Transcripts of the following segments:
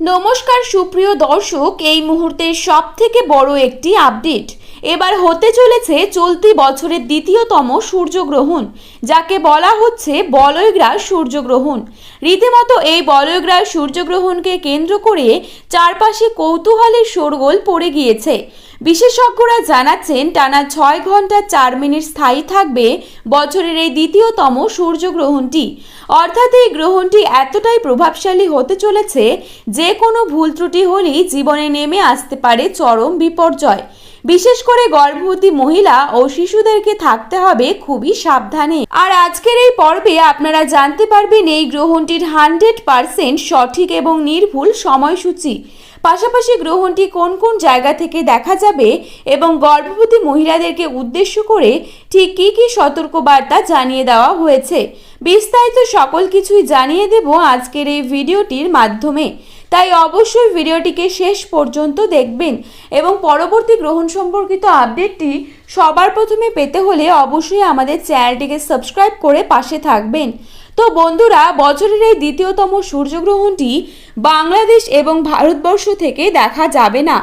নমস্কার সুপ্রিয় দর্শক এই মুহূর্তে সব থেকে বড় একটি আপডেট। এবার হতে চলেছে চলতি বছরের দ্বিতীয়তম সূর্যগ্রহণ, যাকে বলা হচ্ছে বলয়গ্রাস সূর্যগ্রহণ। রীতিমতো এই বলয়গ্রাস সূর্যগ্রহণকে কেন্দ্র করে চারপাশে কৌতূহলের শোরগোল পড়ে গিয়েছে। বিশেষজ্ঞরা জানাচ্ছেন, টানা ছয় ঘণ্টা চার মিনিট স্থায়ী থাকবে বছরের এই দ্বিতীয়তম সূর্যগ্রহণটি। অর্থাৎ এই গ্রহণটি এতটাই প্রভাবশালী হতে চলেছে যে কোনো ভুল ত্রুটি হলেই জীবনে নেমে আসতে পারে চরম বিপর্যয়। বিশেষ করে গর্ভবতী মহিলা ও শিশুদেরকে থাকতে হবে খুবই সাবধানে। আর আজকের এই পর্বে আপনারা জানতে পারবেন এই গ্রহণটির হান্ড্রেড পারসেন্ট সঠিক এবং নির্ভুল সময়সূচি। পাশাপাশি গ্রহণটি কোন কোন জায়গা থেকে দেখা যাবে এবং গর্ভবতী মহিলাদেরকে উদ্দেশ্য করে ঠিক কী কী সতর্কবার্তা জানিয়ে দেওয়া হয়েছে। বিস্তারিত সকল কিছুই জানিয়ে দেব আজকের এই ভিডিওটির মাধ্যমে। তাই অবশ্যই ভিডিওটিকে শেষ পর্যন্ত দেখবেন এবং পরবর্তী গ্রহণ সম্পর্কিত আপডেটটি সবার প্রথমে পেতে হলে অবশ্যই আমাদের চ্যানেলটিকে সাবস্ক্রাইব করে পাশে থাকবেন। তো বন্ধুরা, বছরের এই দ্বিতীয়তম সূর্যগ্রহণটি বাংলাদেশ এবং ভারতবর্ষ থেকে দেখা যাবে না।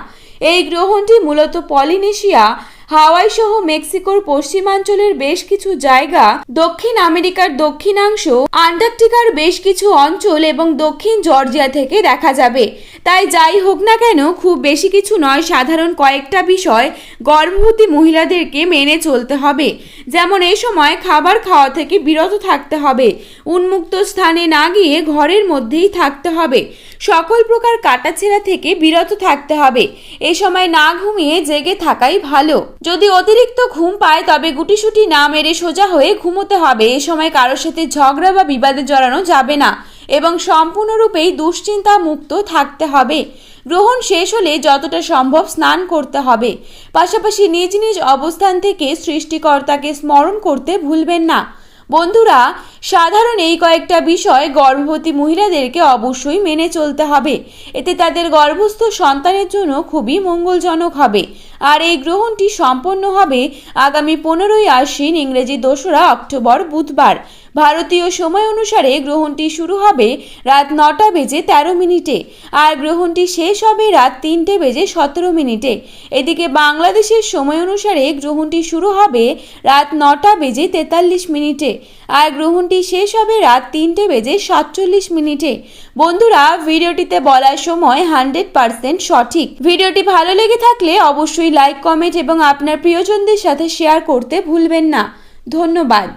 এই গ্রহণটি মূলত পলিনেশিয়া হাওয়াই সহ মেক্সিকোর পশ্চিমাঞ্চলের বেশ কিছু জায়গা, দক্ষিণ আমেরিকার দক্ষিণাংশ, আন্টার্কটিকার বেশ কিছু অঞ্চল এবং দক্ষিণ জর্জিয়া থেকে দেখা যাবে। তাই যাই হোক না কেন, খুব বেশি কিছু নয়, সাধারণ কয়েকটা বিষয় গর্ভবতী মহিলাদেরকে মেনে চলতে হবে। যেমন এ সময় খাবার খাওয়া থেকে বিরত থাকতে হবে, উন্মুক্ত স্থানে না গিয়ে ঘরের মধ্যেই থাকতে হবে, সকল প্রকার কাটাছেঁড়া থেকে বিরত থাকতে হবে। এ সময় না ঘুমিয়ে জেগে থাকাই ভালো। যদি অতিরিক্ত ঘুম পায়, তবে গুটিসুটি না মেরে সোজা হয়ে ঘুমোতে হবে। এ সময় কারোর সাথে ঝগড়া বা বিবাদে জড়ানো যাবে না এবং সম্পূর্ণরূপেই দুশ্চিন্তা মুক্ত থাকতে হবে। গ্রহণ শেষ হলে যতটা সম্ভব স্নান করতে হবে। পাশাপাশি নিজ নিজ অবস্থান থেকে সৃষ্টিকর্তাকে স্মরণ করতে ভুলবেন না। বন্ধুরা, সাধারণ এই কয়েকটা বিষয় গর্ভবতী মহিলাদেরকে অবশ্যই মেনে চলতে হবে। এতে তাদের গর্ভস্থ সন্তানের জন্য খুবই মঙ্গলজনক হবে। আর এই গ্রহণটি সম্পন্ন হবে আগামী পনেরোই আশ্বিন ইংরেজি দোসরা অক্টোবর বুধবার। ভারতীয় সময় অনুসারে গ্রহণটি শুরু হবে রাত নটা বেজে তেরো মিনিটে আর গ্রহণটি শেষ হবে রাত তিনটে বেজে সতেরো মিনিটে। এদিকে বাংলাদেশের সময় অনুসারে গ্রহণটি শুরু হবে রাত নটা বেজে তেতাল্লিশ মিনিটে আর গ্রহণটি শেষ হবে রাত তিনটে বেজে সাতচল্লিশ মিনিটে। বন্ধুরা, ভিডিওটিতে বলার সময় হান্ড্রেড পারসেন্ট সঠিক। ভিডিওটি ভালো লেগে থাকলে অবশ্যই লাইক, কমেন্ট এবং আপনার প্রিয়জনদের সাথে শেয়ার করতে ভুলবেন না। ধন্যবাদ।